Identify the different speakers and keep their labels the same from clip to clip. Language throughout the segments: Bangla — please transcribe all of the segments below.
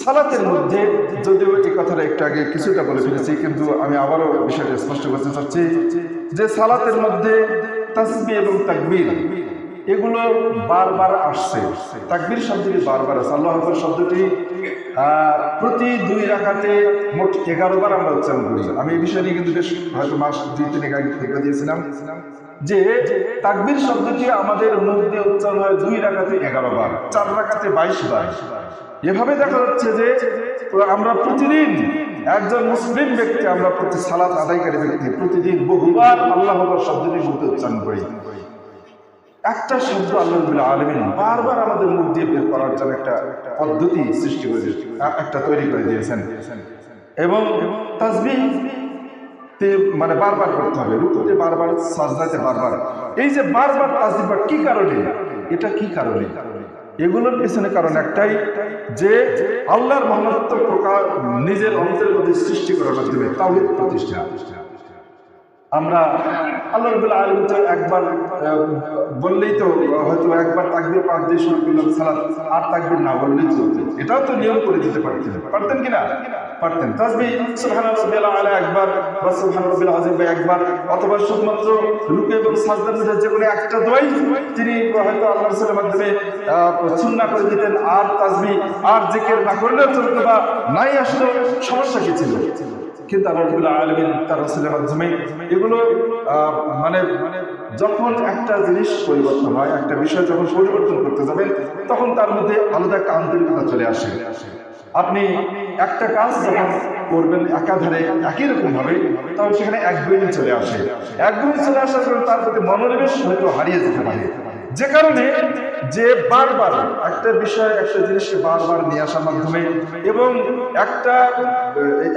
Speaker 1: সালাতের মধ্যে যদিও এই কথাটা একটু আগে কিছুটা বলে ফেলেছি, কিন্তু আমি আবারও বিষয়টা স্পষ্ট করতে চাচ্ছি যে সালাতের মধ্যে তাসবি এবং তাকবীর, এগুলো বারবার আসছে। তাকবির শব্দটি বারবার আছে আল্লাহ আকবর শব্দটি প্রতি দুই রাখাতে মোট এগারো বার আমরা উচ্চারণ করি। আমি এই বিষয় নিয়ে কিন্তু বেশ হয়তো মাস দুই তিন আগে দিয়েছিলাম। যে তাকবির শব্দটি আমাদের মুখ দিয়ে উচ্চারণ হয় দুই রাখাতে এগারো বার, চার রাখাতে বাইশ বার। এভাবে দেখা যাচ্ছে যে আমরা প্রতিদিন একজন মুসলিম ব্যক্তি, আমরা প্রতি সালাত আদায়কারী ব্যক্তি প্রতিদিন বহুবার আল্লাহ শব্দটি মুখে উচ্চারণ করি। একটা শব্দ আল্লাহ আলমিন বারবার আমাদের মুখ দিয়ে বের করার জন্য একটা পদ্ধতি সৃষ্টি করে একটা তৈরি করে দিয়েছেন। এবং মানে বারবার করতে হবে রুকুতে বারবার, সাজদাতে বারবার। এই যে বারবার তাসবি পাঠ কি কারণে? এটা কি কারণে? এগুলোর পেছনে কারণ একটাই, যে আল্লাহর মহানত্ব প্রকার নিজের অন্তরের মধ্যে সৃষ্টি করার মাধ্যমে প্রতিষ্ঠা প্রতিষ্ঠা। আমরা আল্লাহ রবুল্লা আলম তো একবার বললেই তো হয়তো একবার তাকবির পাক দিয়ে শুরু করলাম, সালাত, আর তাকবির না বললেই চলতো এটাও তো নিয়ম করে দিতে পারতেন। পারতেন কিনা পারতেন। তাসবি সুবহান রাব্বিয়াল আলা একবার বা সুবহান রাব্বিল আযীম বা একবার, অথবা শুধুমাত্র রুকু এবং সাজদার মধ্যে যে কোনো একটা দোয়াই তিনি হয়তো আল্লাহ রাসূলের মাধ্যমে সুন্নাহ করে দিতেন। আর তাসবি আর জিকির না করলেও চলতো বা নাই আসলে সমস্যা কি ছিল? কিন্তু আল্লাহ আলামিন তার রাসূলের মাধ্যমে এগুলো মানে মানে যখন একটা জিনিস পরিবর্তন হয়, একটা বিষয় যখন পরিবর্তন করতে তখন তার মধ্যে আলাদা একটা আন্তরিকতা চলে আসে। আপনি একটা কাজ যখন করবেন একাধারে একই রকম ভাবে, তখন সেখানে একগুণী চলে আসে। একগুণী চলে আসার কারণে তার প্রতি মনোনিবেশ হয়তো হারিয়ে যেতে পারে। যে কারণে যে বারবার একটা বিষয়, একটা জিনিসকে বারবার নিয়ে আসার মাধ্যমে এবং একটা,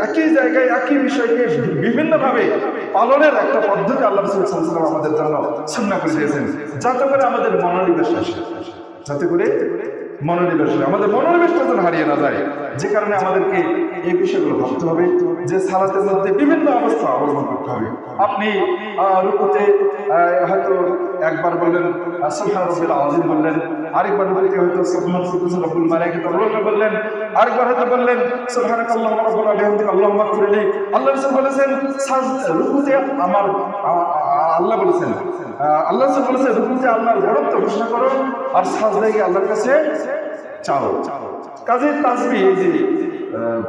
Speaker 1: একই জায়গায় একই বিষয়কে বিভিন্নভাবে পালনের একটা পদ্ধতি আল্লাহ রসুল আমাদের জন্য সুন্না করে দিয়েছেন। যাতে করে আমাদের মনোনিবেশ আসে। যাতে করে মনোনিবেশ। আমাদের মনোনিবেশটা যেন হারিয়ে না যায়। যে কারণে আমাদেরকে এই বিষয়গুলো ভাবতে হবে। যে সালাতের মধ্যে বিভিন্ন অবস্থা অবলম্বন করতে হবে। আপনি রুকুতে হয়তো একবার বললেন সুবহান রব্বিল বললেন, আরেকবার রুকুতে হয়তো সুবহান সুবহান রব্বুল মালাইকাতু রব্বুল বললেন আরেকবার হয়তো বললেন সুবহানাকাল্লাহুম্মা রাব্বানা বিহামদিকা আল্লাহুম্মা ইগফিরলি আল্লাহ রাসূল বলেছেন রুকুতে আমার আল্লাহ বলেছেন আল্লাহ রাসূল বলেছেন, রুকুতে আল্লাহর বড়ত্ব ঘোষণা করো আর সাজদায় আল্লাহর কাছে চাও। কাজে তাসবি এই আহ,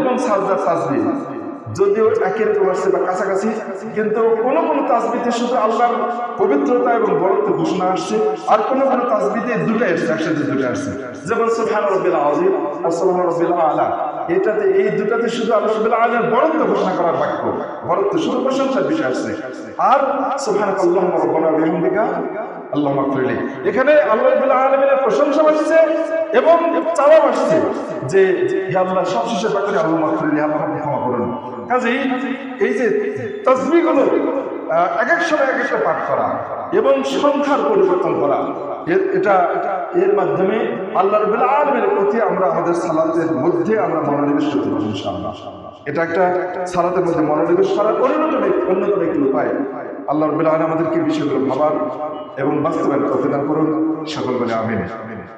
Speaker 1: এবং সাজদার তাসবি যদিও একই আসছে বা কাছাকাছি কিন্তু কোন কোন তাসবিতে শুধু আল্লাহর পবিত্রতা এবং বরত্ব ঘোষণা আসছে আর কোন কোন তাসবিতে দুটাই আসছে একসাথে দুটো আসছে। যেমন সুবহান রব্বিল আযীম আর সুবহান রব্বিল আলা। এটাতে এই দুটাতে শুধু আল্লাহ রব্বিল আলামিনের বরত্ব ঘোষণা করার বাক্য। বরত্ব শুধু প্রশংসার বিষয় আসছে। আর সুবহানাকাল্লাহুম্মা রাব্বানা বিহামদিকা আল্লাহ মাকফিরলি এখানে আল্লাহ রাব্বুল আলামিনের প্রশংসা আসছে এবং চাওয়া আসছে। যে আল্লাহ, সব শেষে পাকড়ে আল্লাহ আল্লাহ আমাকে ক্ষমা করুন। কাজেই এই যে তসবিগুলো এক এক সময় এক একটা পাঠ করা এবং সংখ্যার পরিবর্তন করা এ- এটা, এর মাধ্যমে আল্লাহ রবুল্লা আলমের প্রতি আমরা আমাদের সালাতের মধ্যে আমরা মনোনিবেশ করতে পারি ইনশাআল্লাহ। এটা একটা সালাতের মধ্যে মনোনিবেশ করার অন্যতম অন্যতম একটি উপায়। আল্লাহ রবুল্লা আলম আমাদেরকে বিষয়গুলো ভাবার এবং বাস্তবায়ন করতে দান করুন। সকল বলে আমিন।